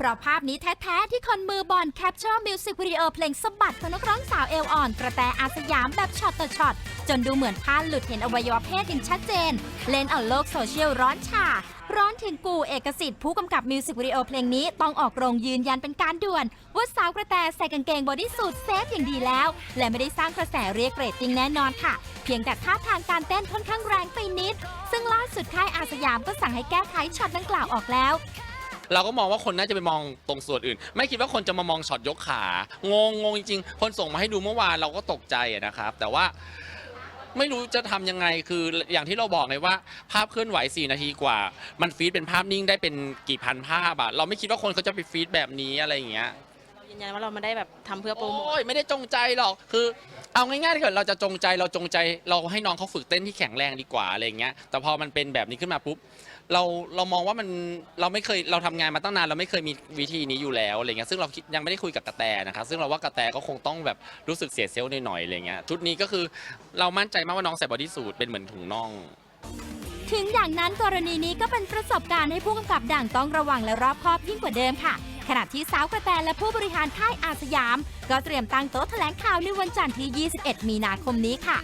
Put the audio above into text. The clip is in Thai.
เพราะภาพนี้แท้ๆ ที่คนมือบอลแคปเจอร์มิวสิกวิดีโอเพลงสะบัดของนักร้องสาวเอลอ่อน กระแตอาสยามแบบช็อตต่อช็อต จนดูเหมือนผ้าหลุดเห็นอวัยวะเพศอย่างชัดเจน เล่นเอาโลกโซเชียลร้อนฉ่าร้อนถึงกูเอกสิทธิ์ผู้กำกับมิวสิกวิดีโอเพลงนี้ต้องออกโรงยืนยันเป็นการด่วน ว่าสาวกระแตใส่กางเกงบอดี้สูทเซฟอย่างดีแล้ว และไม่ได้สร้างกระแสเรียกเรตติ้งแน่นอนค่ะ เพียงแต่ท่าทางการเต้นค่อนข้างแรงไปนิด ซึ่งล่าสุดค่ายอาสยามก็สั่งให้แก้ไขช็อตดังกล่าวออกแล้ว เราก็มองว่าคนน่าจะไปมองตรงส่วนอื่น ไม่คิดว่าคนจะมามองช็อตยกขางงงงจริงๆคนส่งมาให้ดูเมื่อวานเราก็ตกใจอะนะครับ แต่ว่าไม่รู้จะทำยังไงคืออย่างที่เราบอกไงว่า ภาพเคลื่อนไหว 4 นาทีกว่า มันฟีดเป็นภาพนิ่งได้เป็นกี่พันภาพอะเราไม่คิดว่าคนเขาจะไปฟีดแบบนี้อะไรอย่างเงี้ย ยืนยันว่าเราไม่ได้แบบทำเพื่อโปรโมท โอ้ยไม่ได้จงใจหรอกคือ เอาง่ายๆถ้าเกิดเราจะจงใจเราจงใจเราให้น้องเขาฝึกเต้นที่แข็งแรงดีกว่าอะไรเงี้ยแต่พอมันเป็นแบบนี้ขึ้นมาปุ๊บเราเรามองว่ามันเราไม่เคยเราทำงานมาตั้งนานเราไม่เคยมีวิธีนี้อยู่แล้วอะไรเงี้ยซึ่งเราคิดยังไม่ได้คุยกับกระแตนะครับซึ่งเราว่ากระแตก็คงต้องแบบรู้สึกเสียเซลล์หน่อยๆอะไรเงี้ยชุดนี้ก็คือเรามั่นใจมากว่าน้องใส่บอดี้สูทเป็นเหมือนถุงน่อง ถึงอย่างนั้นกรณีนี้ก็เป็นประสบการณ์ให้ผู้กำกับด่างต้องระวังและรอบคอบยิ่งกว่าเดิมค่ะ ขณะที่สาวกระแตและผู้บริหารค่ายอาสยาม ก็เตรียมตั้งโต๊ะแถลงข่าวในวันจันทร์ที่ 21 มีนาคมนี้ค่ะ